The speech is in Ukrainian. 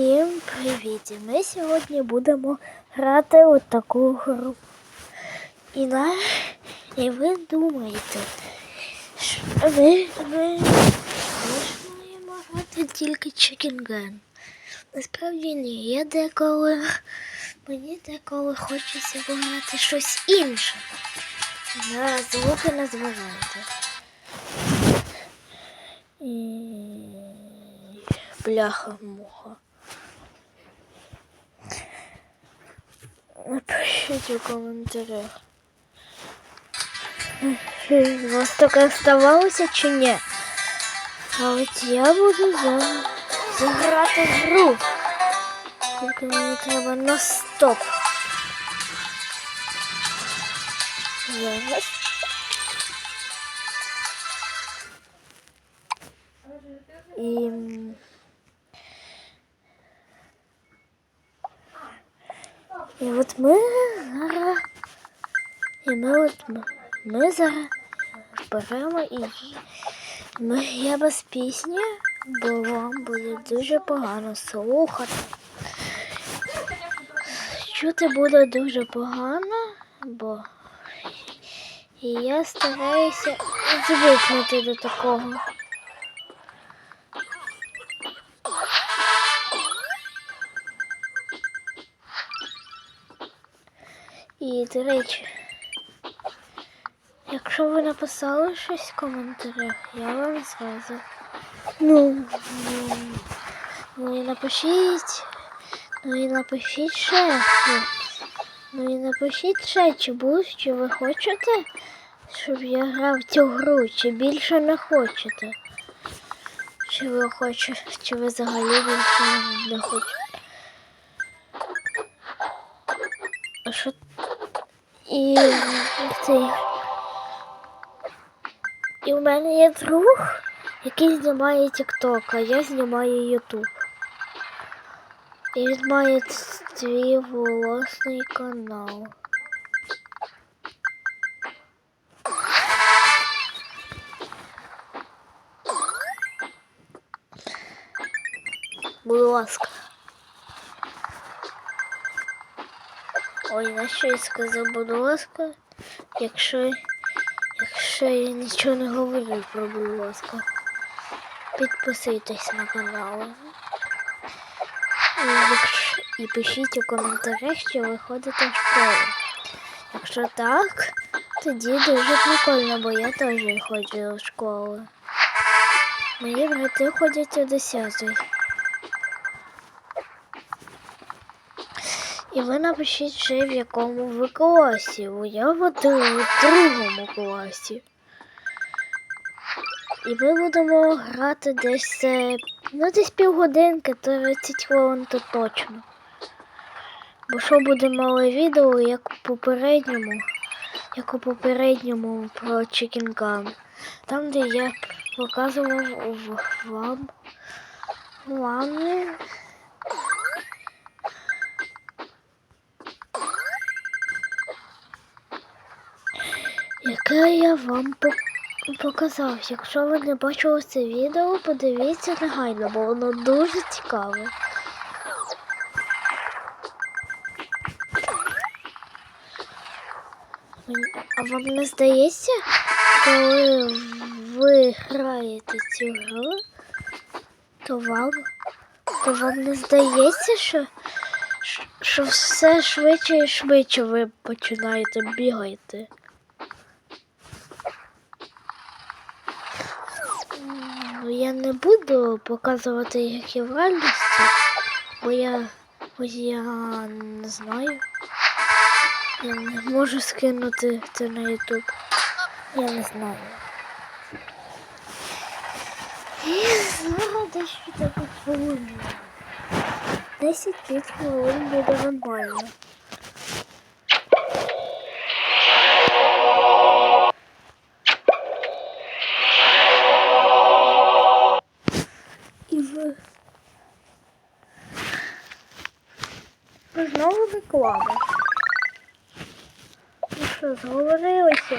Всім привіт! Ми сьогодні будемо грати у таку гру. І, на... І ви думаєте, що ми, ми, ми ж маємо грати тільки Gun. Насправді ні, я деколи мені деколи хочеться пограти щось інше. На звуки не зважайте. І... Бляха муха. Напишіть у коментарях. У вас таке ставалося чи ні? А от я буду за... заграти в гру. Тільки мені треба на стоп. Зараз. І... І от ми зараз. І ми от ми, ми зараз беремо і ми, я без пісні, бо вам буде дуже погано слухати. Чути буде дуже погано, бо і я стараюся звикнути до такого. І, до речі, якщо ви написали щось в коментарях, я вам зразу. Ну, ну, ну і напишіть. Ну і напишіть ще. Ну, і напишіть ще, чи будь, чи ви хочете, щоб я грав цю гру, чи більше не хочете. Чи ви хочете, чи ви взагалі більше не хочете. А що і цей. І в мене є друг, який знімає TikTok, а я знімаю YouTube. І він має свій власний канал. Будь ласка. Ой, на що я сказав, будь ласка, якщо, якщо я нічого не говорю про будь ласка. Підписуйтесь на канал. І, і пишіть у коментарях, що ви ходите в школу. Якщо так, тоді дуже прикольно, бо я теж ходжу в школу. Мої брати ходять у 10 І ви напишіть ще в якому ви класі. Бо я в один- в другому класі. І ми будемо грати десь е, ну десь півгодинки, 30 хвилин то точно. Бо що буде мале відео, як у попередньому, як у попередньому про Chicken Gun. Там, де я показував вам вам яке я вам показав. Якщо ви не бачили це відео, подивіться негайно, бо воно дуже цікаве. А вам не здається, коли ви граєте цю гру, то вам, то вам не здається, що, що- все швидше і швидше ви починаєте бігати? Я не буду показувати їх і в реальності, бо я, бо я не знаю. Я не можу скинути це на YouTube. Я не знаю. І зараз десь так хвилин. 10-5 хвилин буде нормально. Знову реклама. Ну що, зговорилися?